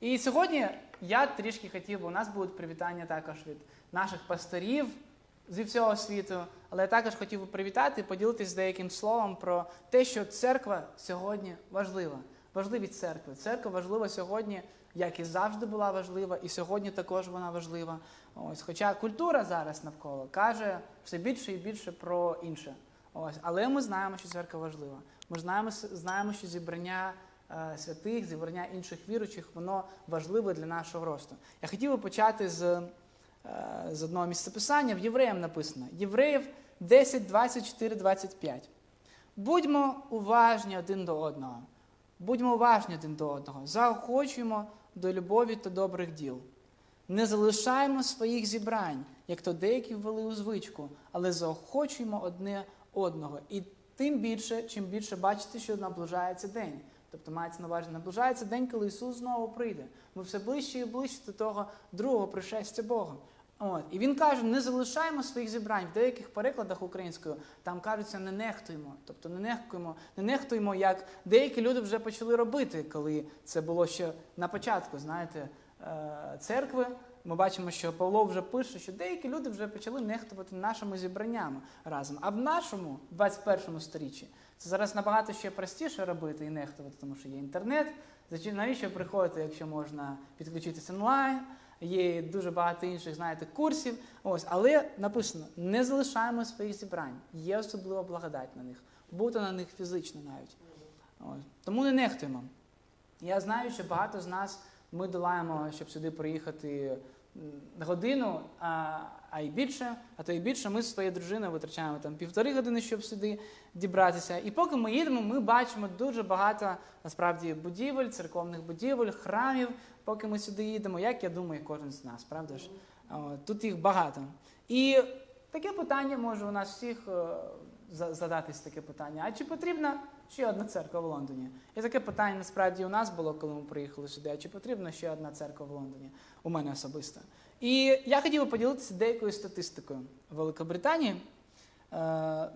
І сьогодні я трішки хотів би, у нас будуть привітання також від наших пасторів зі всього світу, але я також хотів би привітати і поділитися деяким словом про те, що церква сьогодні важлива. Важливість церкви. Церква важлива сьогодні, як і завжди була важлива, і сьогодні також вона важлива. Ось, хоча культура зараз навколо каже все більше і більше про інше. Ось, але ми знаємо, що церква важлива. Ми знаємо, знаємо що зібрання святих, зібрання інших віруючих, воно важливе для нашого росту. Я хотів би почати з, е, з одного місцеписання. В Євреям написано: Євреїв 10, 24, 25. Будьмо уважні один до одного. Будьмо уважні один до одного. Заохочуємо до любові та добрих діл. Не залишаємо своїх зібрань, як то деякі ввели у звичку, але заохочуємо одне одного. І тим більше, чим більше бачите, що наближається день. Тобто мається на увазі, наближається день, коли Ісус знову прийде. Ми все ближче і ближче до того другого пришестя Бога. От. І він каже: не залишаємо своїх зібрань. В деяких перекладах українською там кажуться не нехтуємо. Тобто не нехтуємо, не нехтуємо, як деякі люди вже почали робити, коли це було ще на початку, знаєте, е, церкви. Ми бачимо, що Павло вже пише, що деякі люди вже почали нехтувати нашими зібраннями разом. А в нашому 21 сторіччі це зараз набагато ще простіше робити і нехтувати, тому що є інтернет. Навіщо приходити, якщо можна підключитися онлайн? Є дуже багато інших, знаєте, курсів. Ось, але написано: не залишаємо своїх зібрань. Є особлива благодать на них, бути на них фізично навіть. Ось. Тому не нехтуємо. Я знаю, що багато з нас ми долаємо, щоб сюди приїхати годину, а й більше, а то й більше. Ми з своєю дружиною витрачаємо там півтори години, щоб сюди дібратися. І поки ми їдемо, ми бачимо дуже багато насправді будівель, церковних будівель, храмів, поки ми сюди їдемо, як я думаю, кожен з нас, правда ж? Тут їх багато. І таке питання може у нас всіх е, задатись таке питання. А чи потрібна ще одна церква в Лондоні? І таке питання насправді у нас було, коли ми приїхали сюди. Чи потрібна ще одна церква в Лондоні? У мене особисто. І я хотів би поділитися деякою статистикою Великобританії, е,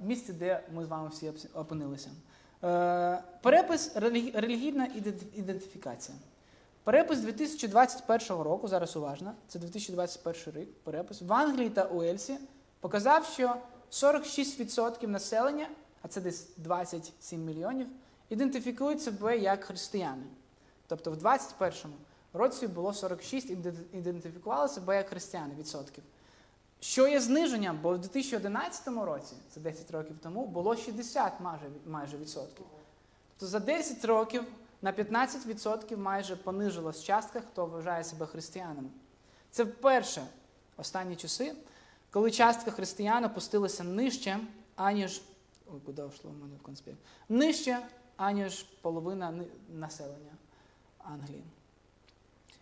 в місті, де ми з вами всі опинилися. Е, Перепис релігійна ідентифікація. Перепис 2021 року, зараз уважно, це 2021 рік, перепис в Англії та Уельсі показав, що 46% населення, а це десь 27 мільйонів, ідентифікують себе як християни. Тобто в 2021 році було 46 ідентифікували себе як християни відсотків. Що є зниженням, бо в 2011 році, це 10 років тому, було 60 майже, майже відсотків. Тобто за 10 років на 15% майже понижилась частка, хто вважає себе християнами. Це вперше останні часи, коли частка християн опустилася нижче, аніж. Ой, куди йшло в мене конспект? Нижче, аніж половина населення Англії.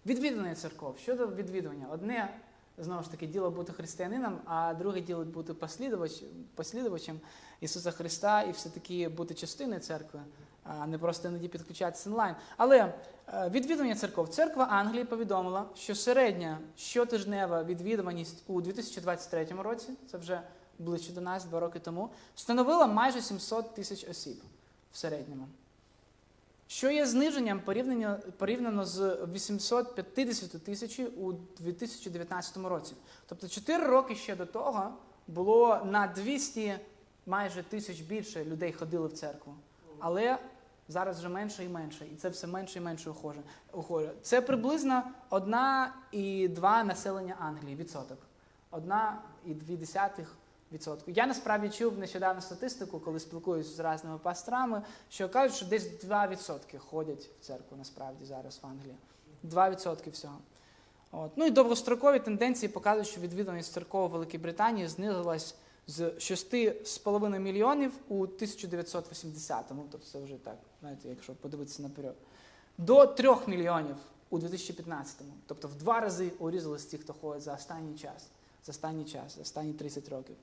Відвідування церков. Щодо відвідування, одне знову ж таки діло бути християнином, а друге діло бути послідувач, послідувачем Ісуса Христа і все-таки бути частиною церкви, а не просто іноді підключатися онлайн. Але е, відвідування церков. Церква Англії повідомила, що середня щотижнева відвідуваність у 2023 році, це вже ближче до нас, два роки тому, становила майже 700 тисяч осіб в середньому. Що є зниженням порівняно, порівняно з 850 тисяч у 2019 році. Тобто 4 роки ще до того було на 200 майже тисяч більше людей ходили в церкву. Але зараз вже менше і менше, і це все менше і менше ухоже. Це приблизно 1,2 населення Англії відсоток. 1,2 десятих відсотку. Я насправді чув нещодавно статистику, коли спілкуюся з різними пасторами, що кажуть, що десь 2% ходять в церкву насправді зараз в Англії. 2% всього. От. Ну і довгострокові тенденції показують, що відвідуваність церков у Великій Британії знизилась з 6,5 мільйонів у 1980-му, тобто це вже так, знаєте, якщо подивитися наперед, до 3 мільйонів у 2015-му. Тобто в два рази урізались ті, хто ходить за останній час, за останній час, за останні 30 років.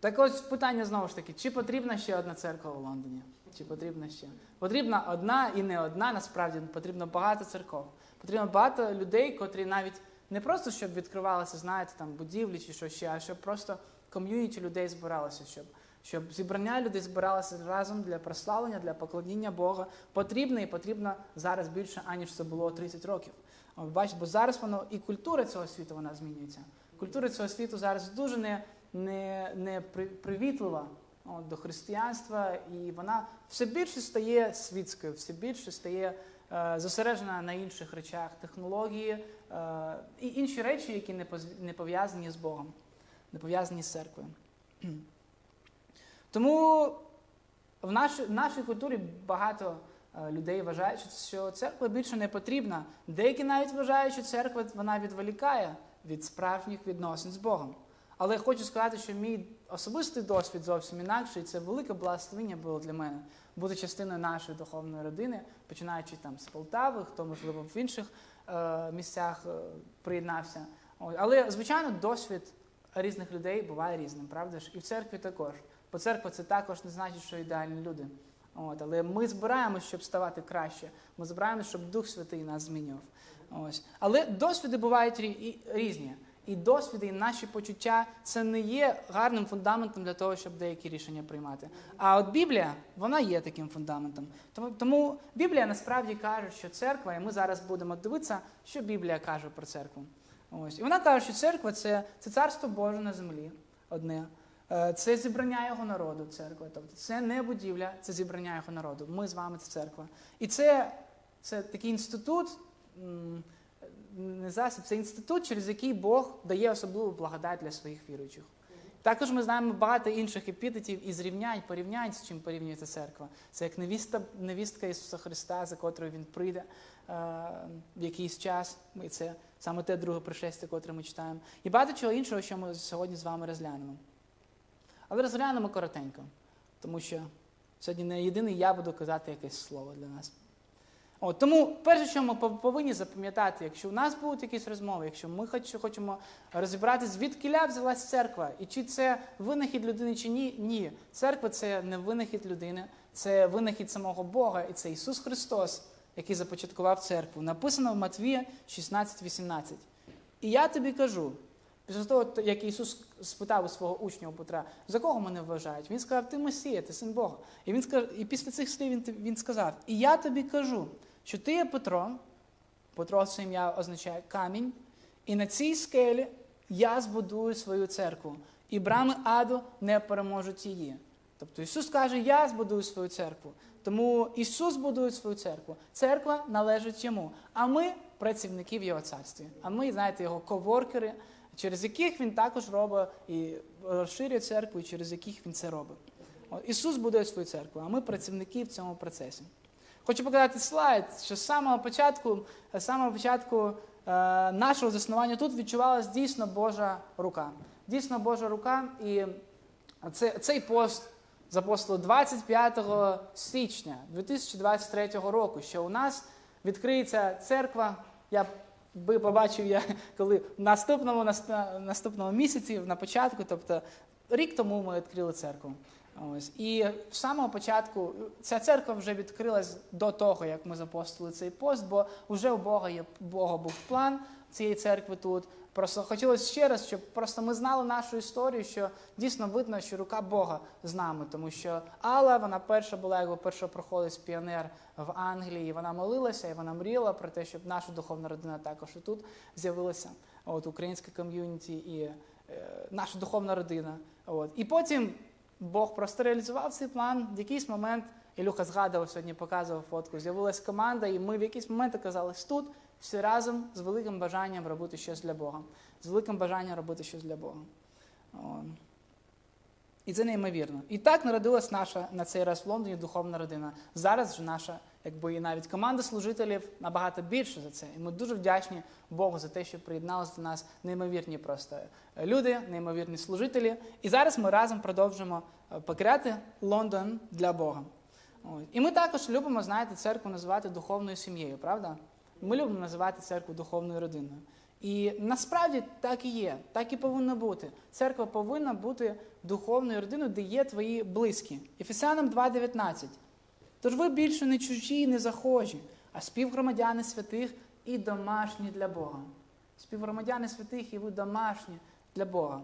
Так ось питання знову ж таки, чи потрібна ще одна церква в Лондоні? Чи потрібна ще? Потрібна одна і не одна, насправді потрібно багато церков. Потрібно багато людей, котрі навіть не просто щоб відкривалися, знаєте, там будівлі чи що ще, а щоб просто ком'юніті людей збиралося, щоб, щоб зібрання людей збиралося разом для прославлення, для поклоніння Бога, потрібно і потрібно зараз більше, аніж це було 30 років. Бачите, бо зараз воно і культура цього світу вона змінюється. Культура цього світу зараз дуже не, не, не привітлива от, до християнства, і вона все більше стає світською, все більше стає е, зосереджена на інших речах, технології е, і інші речі, які не, не пов'язані з Богом, не пов'язані з церквою. Тому в нашій, в нашій культурі багато е, людей вважають, що церква більше не потрібна. Деякі навіть вважають, що церква вона відволікає від справжніх відносин з Богом. Але хочу сказати, що мій особистий досвід зовсім інакший. Це велике благословення було для мене бути частиною нашої духовної родини, починаючи там з Полтави, хто можливо в інших е, місцях е, приєднався. Але звичайно, досвід різних людей буває різним, правда ж? І в церкві також. Бо церква це також не значить, що ідеальні люди. От, але ми збираємося, щоб ставати краще. Ми збираємося, щоб Дух Святий нас змінював. Ось. Але досвіди бувають різні. І досвіди, і наші почуття це не є гарним фундаментом для того, щоб деякі рішення приймати. А от Біблія, вона є таким фундаментом. Тому, Біблія насправді каже, що церква, і ми зараз будемо дивитися, що Біблія каже про церкву. Ось. І вона каже, що церква це, це царство Боже на землі одне. Е, Це зібрання його народу, церква. Тобто це не будівля, це зібрання його народу. Ми з вами це церква. І це, це такий інститут, не засіб, це інститут, через який Бог дає особливу благодать для своїх віруючих. Також ми знаємо багато інших епітетів і зрівнянь, порівнянь, з чим порівнюється церква. Це як невіста, невістка Ісуса Христа, за котрою Він прийде е, в якийсь час. І це саме те друге пришестя, котре ми читаємо. І багато чого іншого, що ми сьогодні з вами розглянемо. Але розглянемо коротенько, тому що сьогодні не єдиний я буду казати якесь слово для нас. От, тому перше, що ми пов- повинні запам'ятати, якщо у нас будуть якісь розмови, якщо ми хоч, хочемо розібрати, звідки взялась церква, і чи це винахід людини, чи ні, ні. Церква це не винахід людини, це винахід самого Бога, і це Ісус Христос, який започаткував церкву. Написано в Матвія 16:18. І я тобі кажу, після того, як Ісус спитав у свого учня у Петра, за кого мене вважають? Він сказав, ти Месія, ти син Бога. І він скаже, і після цих слів він, він сказав: І я тобі кажу, що ти є Петро, Петро це ім'я означає камінь, і на цій скелі я збудую свою церкву, і брами аду не переможуть її. Тобто Ісус каже, я збудую свою церкву. Тому Ісус будує свою церкву. Церква належить йому. А ми працівники в Його царстві. А ми, знаєте, його коворкери, через яких він також робить і розширює церкву, і через яких він це робить. Ісус будує свою церкву, а ми працівники в цьому процесі. Хочу показати слайд, що з самого початку, з самого початку е, нашого заснування тут відчувалась дійсно Божа рука. Дійсно Божа рука. І це, цей пост запостили 25 січня 2023 року, що у нас відкриється церква. Я би побачив я, коли в наступному, наступному місяці, на початку, тобто рік тому ми відкрили церкву. Ось. І з самого початку ця церква вже відкрилась до того, як ми запостили цей пост, бо вже у Бога є Бога був план цієї церкви тут. Просто хотілося ще раз, щоб просто ми знали нашу історію, що дійсно видно, що рука Бога з нами, тому що Алла, вона перша була, якби першопроходець піонер в Англії. і Вона молилася і вона мріяла про те, щоб наша духовна родина також і тут з'явилася. От українське ком'юніті і е, наша духовна родина. От. І потім Бог просто реалізував цей план. В якийсь момент Ілюха згадував сьогодні, показував фотку. З'явилась команда, і ми в якийсь момент оказались тут всі разом з великим бажанням робити щось для Бога. З великим бажанням робити щось для Бога. І це неймовірно. І так народилась наша на цей раз в Лондоні духовна родина. Зараз вже наша, якби і навіть команда служителів набагато більше за це. І ми дуже вдячні Богу за те, що приєдналися до нас неймовірні просто люди, неймовірні служителі. І зараз ми разом продовжимо е, покоряти Лондон для Бога. І ми також любимо, знаєте, церкву називати духовною сім'єю, правда? Ми любимо називати церкву духовною родиною. І насправді так і є, так і повинно бути. Церква повинна бути духовною родиною, де є твої близькі. Ефесянам 2.19. Тож ви більше не чужі, і не захожі, а співгромадяни святих і домашні для Бога. Співгромадяни святих і ви домашні для Бога.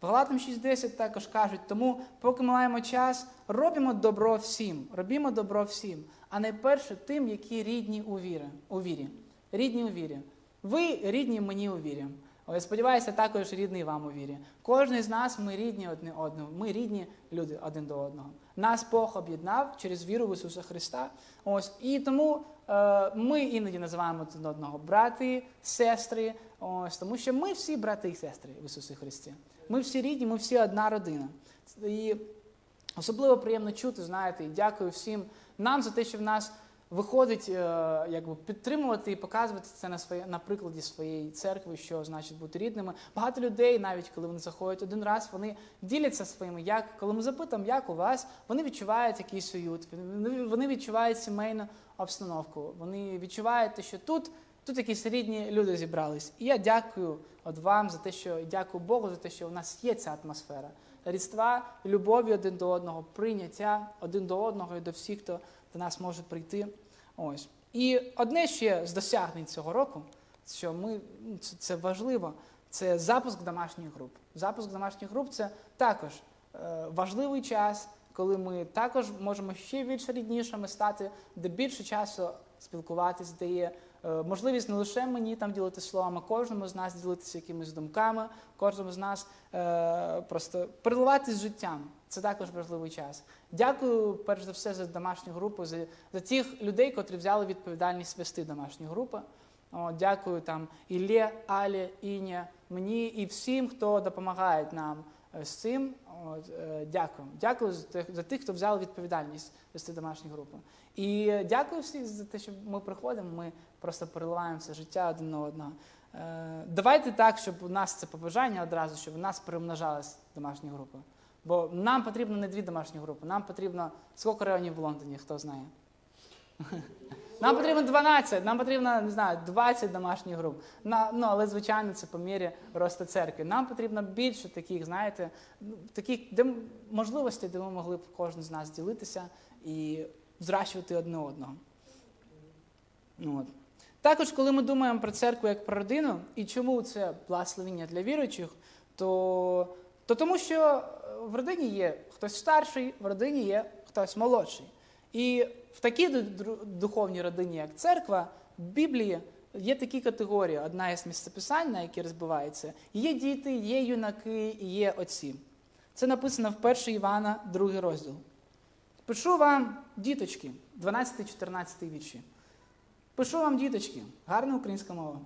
Галатам 6.10 також кажуть, тому, поки ми маємо час, робимо добро всім, робімо добро всім, а найперше тим, які рідні у вірі. У вірі. Рідні у вірі. Ви рідні мені у вірі. Я сподіваюся, також рідний вам у вірі. Кожен з нас ми рідні одне одного. Ми рідні люди один до одного. Нас Бог об'єднав через віру в Ісуса Христа. Ось і тому е, ми іноді називаємо один одного брати, сестри. Ось тому, що ми всі брати і сестри в Ісусі Христі. Ми всі рідні, ми всі одна родина. І особливо приємно чути, знаєте, і дякую всім нам за те, що в нас виходить е, якби підтримувати і показувати це на своє на прикладі своєї церкви, що значить бути рідними. Багато людей, навіть коли вони заходять один раз, вони діляться своїми, як коли ми запитаємо, як у вас, вони відчувають якийсь уют, вони відчувають сімейну обстановку. Вони відчувають, те, що тут. Тут якісь рідні люди зібрались. І я дякую от вам за те, що дякую Богу за те, що у нас є ця атмосфера різдва, любові один до одного, прийняття один до одного і до всіх, хто до нас може прийти. Ось. І одне ще з досягнень цього року, що ми ну, це, важливо, це запуск домашніх груп. Запуск домашніх груп це також е, важливий час, коли ми також можемо ще більш ріднішими стати, де більше часу спілкуватись, де є можливість не лише мені там ділити словами, кожному з нас ділитися якимись думками, кожному з нас е, просто переливатись життям. Це також важливий час. Дякую, перш за все, за домашню групу, за, за тих людей, котрі взяли відповідальність вести домашні групи. О, дякую там Іллє, Алі, Іня, мені і всім, хто допомагає нам е, з цим. От, е, дякую. Дякую за тих, за тих, хто взяв відповідальність вести домашні групи. І дякую всім за те, що ми приходимо, ми просто переливаємося життя один на одного. Е, давайте так, щоб у нас це побажання одразу, щоб у нас перемножалися домашні групи. Бо нам потрібно не дві домашні групи, нам потрібно скільки районів в Лондоні, хто знає. Нам потрібно 12, нам потрібно, не знаю, 20 домашніх груп. На, ну, але, звичайно, це по мірі росту церкви. Нам потрібно більше таких, знаєте, ну, таких де, можливостей, де ми могли б кожен з нас ділитися і зращувати одне одного. Ну, от. Також, коли ми думаємо про церкву як про родину, і чому це благословення для віруючих, то, то тому що е, в родині є хтось старший, в родині є хтось молодший. І в такій духовній родині, як церква, в Біблії є такі категорії. Одна із місцеписань, на які розбивається. Є діти, є юнаки і є отці. Це написано в 1 Івана, 2 розділ. Пишу вам, діточки, 12-14 вірші. Пишу вам, діточки, гарна українська мова.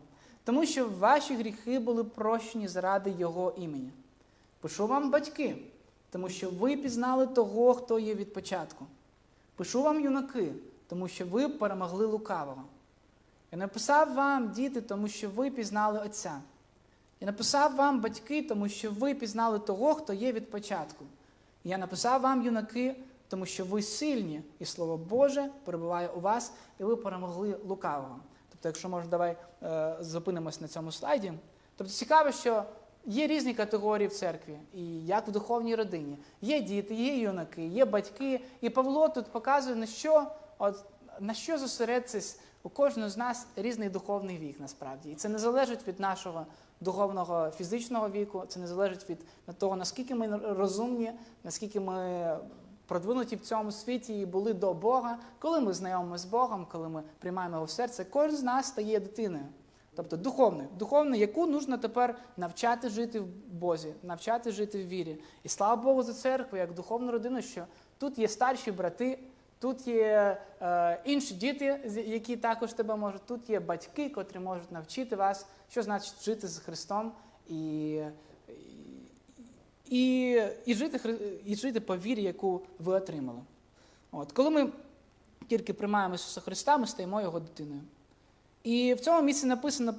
Тому що ваші гріхи були прощені заради Його імені. Пишу вам, батьки, тому що ви пізнали того, хто є від початку. Пишу вам, юнаки, тому що ви перемогли лукавого. Я написав вам, діти, тому що ви пізнали Отця. Я написав вам, батьки, тому що ви пізнали того, хто є від початку. Я написав вам, юнаки, тому що ви сильні, і Слово Боже перебуває у вас, і ви перемогли лукавого. Тобто, якщо може, давай е, зупинимось на цьому слайді. Тобто цікаво, що є різні категорії в церкві, і як в духовній родині. Є діти, є юнаки, є батьки. І Павло тут показує, на що, от, на що зосередитись у кожного з нас різний духовний вік насправді. І це не залежить від нашого духовного фізичного віку, це не залежить від того, наскільки ми розумні, наскільки ми продвинуті в цьому світі і були до Бога, коли ми знайомимося з Богом, коли ми приймаємо його в серце, кожен з нас стає дитиною. Тобто духовною, духовною, яку нужно тепер навчати жити в Бозі, навчати жити в вірі. І слава Богу за церкву, як духовну родину, що тут є старші брати, тут є е, інші діти, які також тебе можуть, тут є батьки, котрі можуть навчити вас, що значить жити з Христом і, і, і, жити, і жити по вірі, яку ви отримали. От, коли ми тільки приймаємо Ісуса Христа, ми стаємо Його дитиною. І в цьому місці написано,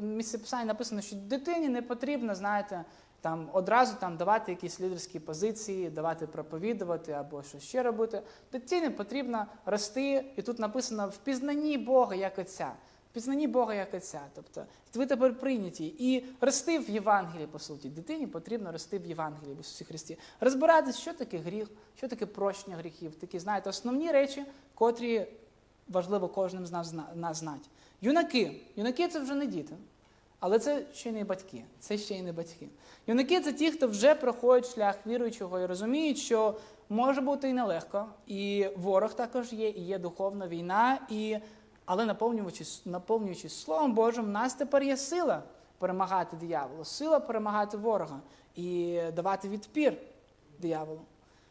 місці писання написано, що дитині не потрібно, знаєте, там одразу там давати якісь лідерські позиції, давати проповідувати або щось ще робити. Дитині потрібно рости, і тут написано в пізнанні Бога як Отця. В пізнанні Бога як Отця. Тобто ви тепер прийняті. І рости в Євангелії, по суті. Дитині потрібно рости в Євангелії в Ісусі Христі. Розбиратися, що таке гріх, що таке прощення гріхів. Такі, знаєте, основні речі, котрі важливо кожним з нас знати. Юнаки. Юнаки це вже не діти. Але це ще й не батьки. Це ще й не батьки. Юнаки це ті, хто вже проходять шлях віруючого і розуміють, що може бути і нелегко, і ворог також є, і є духовна війна, і... але наповнюючись, наповнюючись Словом Божим, в нас тепер є сила перемагати дияволу, сила перемагати ворога і давати відпір дияволу.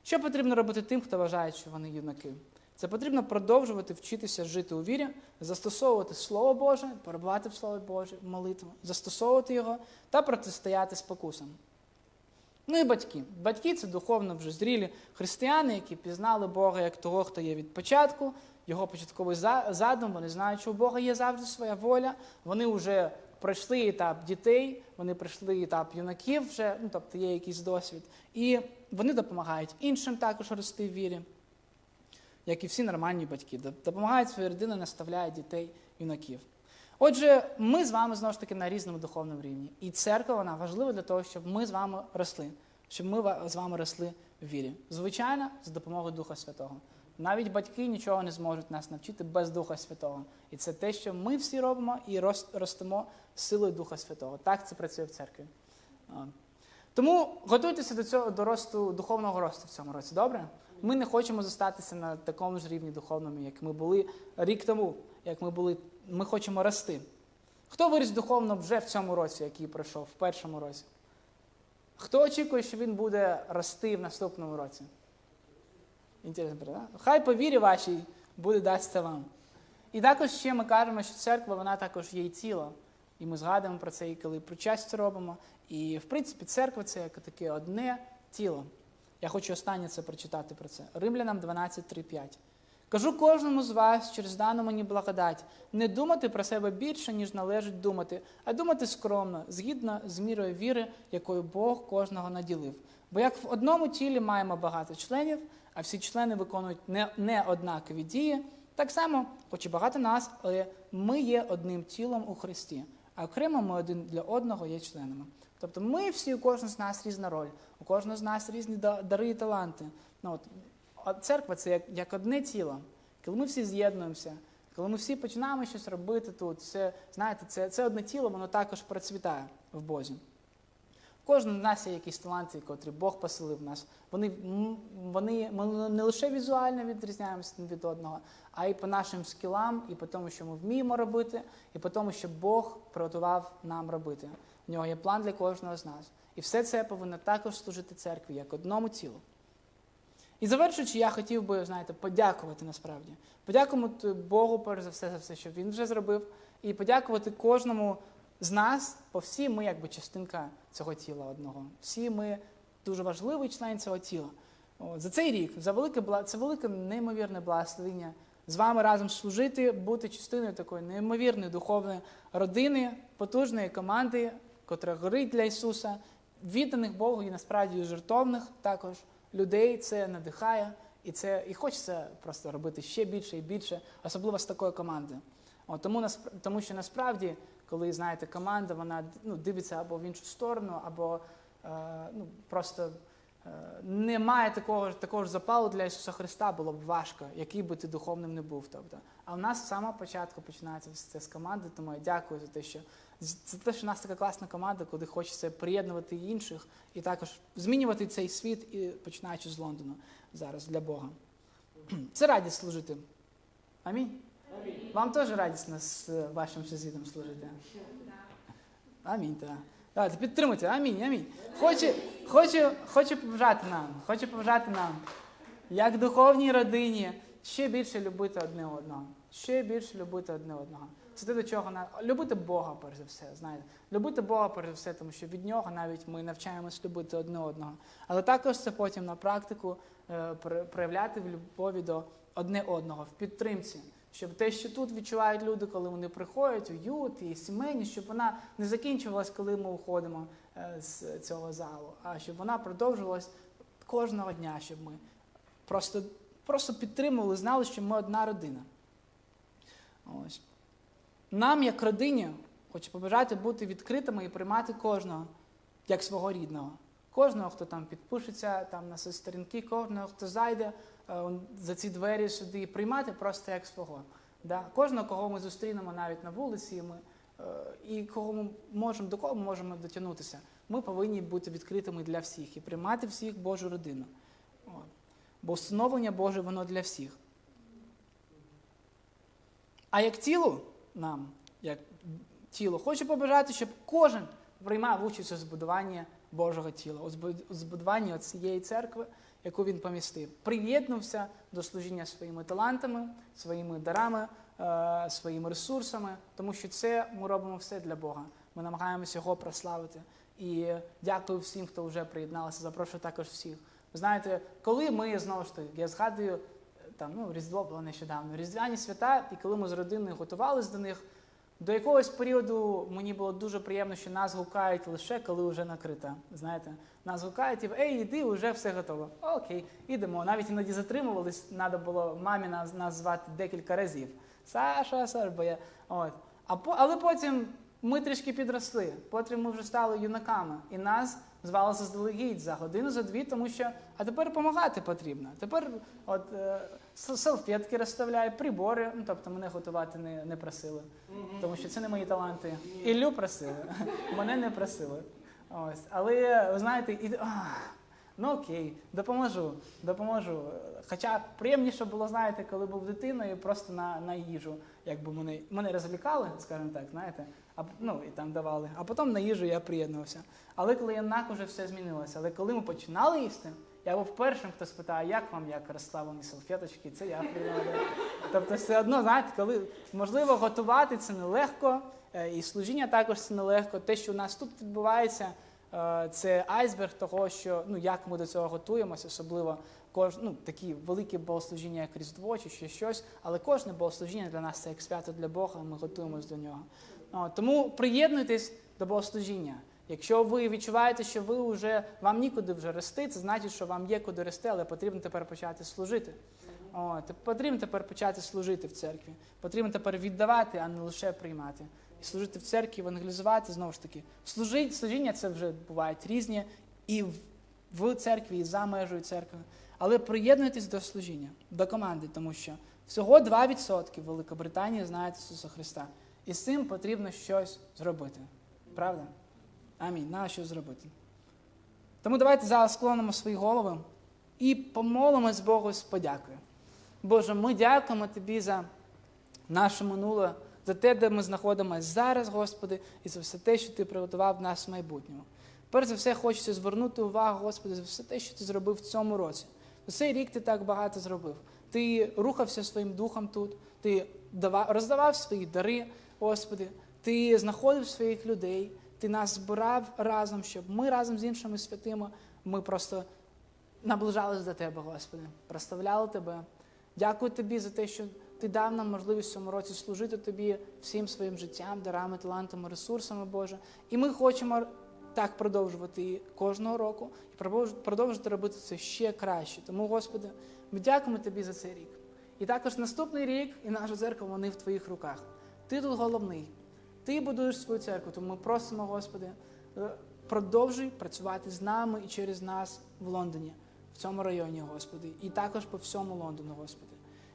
Що потрібно робити тим, хто вважає, що вони юнаки? Це потрібно продовжувати вчитися жити у вірі, застосовувати Слово Боже, перебувати в Слові Боже, молитву, застосовувати його та протистояти спокусам. Ну і батьки. Батьки це духовно вже зрілі християни, які пізнали Бога як того, хто є від початку, його початковий задум. Вони знають, що у Бога є завжди своя воля. Вони вже пройшли етап дітей, вони пройшли етап юнаків, вже, ну тобто є якийсь досвід. І вони допомагають іншим також рости в вірі, як і всі нормальні батьки. Доп- Допомагають своїй родині, наставляють дітей, юнаків. Отже, ми з вами знову ж таки на різному духовному рівні. І церква вона важлива для того, щоб ми з вами росли, щоб ми з вами росли в вірі. Звичайно, за допомогою Духа Святого. Навіть батьки нічого не зможуть нас навчити без Духа Святого. І це те, що ми всі робимо і ростемо силою Духа Святого. Так це працює в церкві. Тому готуйтеся до цього до росту духовного росту в цьому році. Добре? Ми не хочемо зостатися на такому ж рівні духовному, як ми були рік тому, як ми були. Ми хочемо рости. Хто виріс духовно вже в цьому році, який пройшов, в першому році? Хто очікує, що він буде рости в наступному році? Інтересно, правда? Хай по вірі вашій буде дасться вам. І також ще ми кажемо, що церква вона також є і тіло. І ми згадуємо про це, і коли причастя робимо. І в принципі церква це як таке одне тіло. Я хочу останнє це прочитати про це. Римлянам 12.3.5. Кажу кожному з вас через дану мені благодать, не думати про себе більше, ніж належить думати, а думати скромно, згідно з мірою віри, якою Бог кожного наділив. Бо як в одному тілі маємо багато членів, а всі члени виконують не, не однакові дії, так само, хоч і багато нас, але ми є одним тілом у Христі, а окремо ми один для одного є членами. Тобто ми всі, у кожного з нас різна роль, у кожного з нас різні дари і таланти. Ну, от, церква це як, як одне тіло. Коли ми всі з'єднуємося, коли ми всі починаємо щось робити тут, це, знаєте, це, це одне тіло, воно також процвітає в Бозі. У кожного з нас є якісь таланти, котрі Бог поселив нас. Вони, вони, ми не лише візуально відрізняємося від одного, а й по нашим скілам, і по тому, що ми вміємо робити, і по тому, що Бог приготував нам робити. У нього є план для кожного з нас. І все це повинно також служити церкві як одному тілу. І завершуючи, я хотів би, знаєте, подякувати насправді. Подякувати Богу, перш за все, за все, що він вже зробив, і подякувати кожному з нас, бо всі ми якби частинка цього тіла одного. Всі ми дуже важливий член цього тіла. От, за цей рік, за велике це велике неймовірне благословення. З вами разом служити, бути частиною такої неймовірної духовної родини, потужної команди, котра горить для Ісуса, відданих Богу і насправді жертовних також людей. Це надихає, і це і хочеться просто робити ще більше і більше, особливо з такою командою. От, тому, тому що насправді, коли знаєте, команда вона ну, дивиться або в іншу сторону, або е, ну, просто е, не має такого, такого ж запалу для Ісуса Христа, було б важко, який би ти духовним не був. Тобто. А в нас з самого початку починається все це з команди, тому я дякую за те, що за те, що в нас така класна команда, куди хочеться приєднувати інших, і також змінювати цей світ, і починаючи з Лондону зараз для Бога. Це радість служити. Амінь. Вам теж радісно з вашим сусідом служити. Амінь, так. Давайте підтримуйте. Амінь, амінь. Хочу, хочу, хочу побажати нам, хочу побажати нам, як духовній родині, ще більше любити одне одного. Ще більше любити одне одного. Це те, до чого на любити Бога, перш за все. Знаєте, любити Бога, перш за все, тому що від нього навіть ми навчаємось любити одне одного. Але також це потім на практику е, проявляти в любові до одне одного, в підтримці. Щоб те, що тут відчувають люди, коли вони приходять, уют і сімейність, щоб вона не закінчувалась, коли ми уходимо е, з цього залу, а щоб вона продовжувалась кожного дня, щоб ми просто, просто підтримували, знали, що ми одна родина. Ось. Нам, як родині, хочу побажати бути відкритими і приймати кожного як свого рідного. Кожного, хто там підпишеться там, на сторінки, кожного, хто зайде е, за ці двері сюди, приймати просто як свого. Да? Кожного, кого ми зустрінемо навіть на вулиці, і ми е, і кого ми можемо, до кого ми можемо дотягнутися. Ми повинні бути відкритими для всіх і приймати всіх Божу родину. Бо встановлення Боже воно для всіх. А як тілу нам, як тіло, хочу побажати, щоб кожен приймав участь у збудуванні Божого тіла, у збудуванні цієї церкви, яку він помістив. Приєднувся до служіння своїми талантами, своїми дарами, е, своїми ресурсами, тому що це ми робимо все для Бога. Ми намагаємося його прославити. І дякую всім, хто вже приєдналися. Запрошую також всіх. Ви знаєте, коли ми знову ж таки, я згадую, там ну Різдво було нещодавно, Різдвяні свята, і коли ми з родиною готувалися до них, до якогось періоду мені було дуже приємно, що нас гукають лише коли вже накрита. Знаєте, нас гукають і ей, іди, вже все готово. Окей, ідемо. Навіть іноді затримувались, треба було мамі нас, нас звати декілька разів. Саша, я. От. А по, але потім ми трішки підросли, потім ми вже стали юнаками, і нас звали заздалегідь за годину, за дві, тому що а тепер допомагати потрібно. Тепер от е, салфетки розставляй, прибори. Ну тобто мене готувати не, не просили, тому що це не мої таланти. Іллю просили, мене не просили. Ось, але ви знаєте, і ах, ну окей, допоможу, допоможу. Хоча приємніше було, знаєте, коли був дитиною, просто на, на їжу, якби мене мене розлікали, скажімо так, знаєте, а ну і там давали. А потім на їжу я приєднувався. Але коли я уже все змінилося. Але коли ми починали їсти, я був першим, хто спитає, як вам як розставлені салфеточки, це я приймав. Тобто, все одно, знаєте, коли можливо готувати це нелегко, е, і служіння також це нелегко. Те, що у нас тут відбувається, е, це айсберг того, що ну як ми до цього готуємося, особливо кож, ну, такі великі богослужіння, як Різдво чи ще щось, але кожне богослужіння для нас це як свято для Бога, ми готуємось до нього. Тому приєднуйтесь до богослужіння. Якщо ви відчуваєте, що ви вже вам нікуди вже рости, це значить, що вам є куди рости, але потрібно тепер почати служити. О, потрібно тепер почати служити в церкві. Потрібно тепер віддавати, а не лише приймати. І служити в церкві, евангелізувати знову ж таки. Служить, служіння це вже бувають різні і в, в церкві, і за межею церкви. Але приєднуйтесь до служіння, до команди, тому що всього 2% Великобританії знають Ісуса Христа. І з цим потрібно щось зробити. Правда? Амінь. На що зробити? Тому давайте зараз склонимо свої голови і помолимось Богу з подякою. Боже, ми дякуємо Тобі за наше минуле, за те, де ми знаходимося зараз, Господи, і за все те, що Ти приготував нас в майбутньому. Перш за все, хочеться звернути увагу, Господи, за все те, що Ти зробив в цьому році. За цей рік Ти так багато зробив. Ти рухався своїм духом тут, ти дава- роздавав свої дари, Господи, Ти знаходив своїх людей, Ти нас збирав разом, щоб ми разом з іншими святими ми просто наближались до Тебе, Господи, прославляли Тебе. Дякую Тобі за те, що Ти дав нам можливість в цьому році служити Тобі всім своїм життям, дарами, талантами, ресурсами, Боже. І ми хочемо так продовжувати кожного року і продовж- продовжувати робити це ще краще. Тому, Господи, ми дякуємо Тобі за цей рік. І також наступний рік і наша церква, вони в Твоїх руках. Ти тут головний. Ти будуєш свою церкву, тому ми просимо, Господи, е, продовжуй працювати з нами і через нас в Лондоні, в цьому районі, Господи, і також по всьому Лондону, Господи.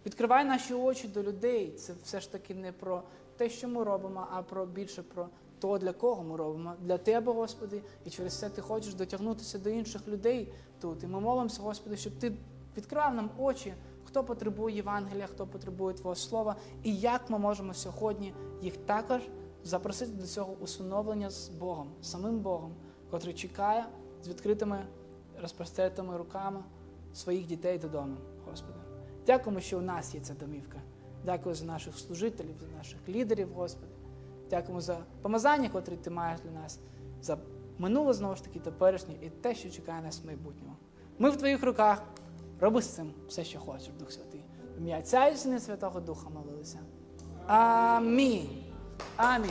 Відкривай наші очі до людей. Це все ж таки не про те, що ми робимо, а про більше про то, для кого ми робимо. Для Тебе, Господи, і через це ти хочеш дотягнутися до інших людей тут. І ми молимося, Господи, щоб Ти відкривав нам очі, хто потребує Євангелія, хто потребує Твого Слова, і як ми можемо сьогодні їх також запросити до цього усиновлення з Богом, самим Богом, котрий чекає з відкритими розпростертими руками своїх дітей додому, Господи. Дякуємо, що у нас є ця домівка. Дякую за наших служителів, за наших лідерів, Господи. Дякуємо за помазання, котре ти маєш для нас, за минуле знову ж таки, теперішнє і те, що чекає нас в майбутньому. Ми в твоїх руках. Роби з цим все, що хочеш, Дух Святий. В ім'я Отця і Сина і Святого Духа молилися. Амінь. Амінь.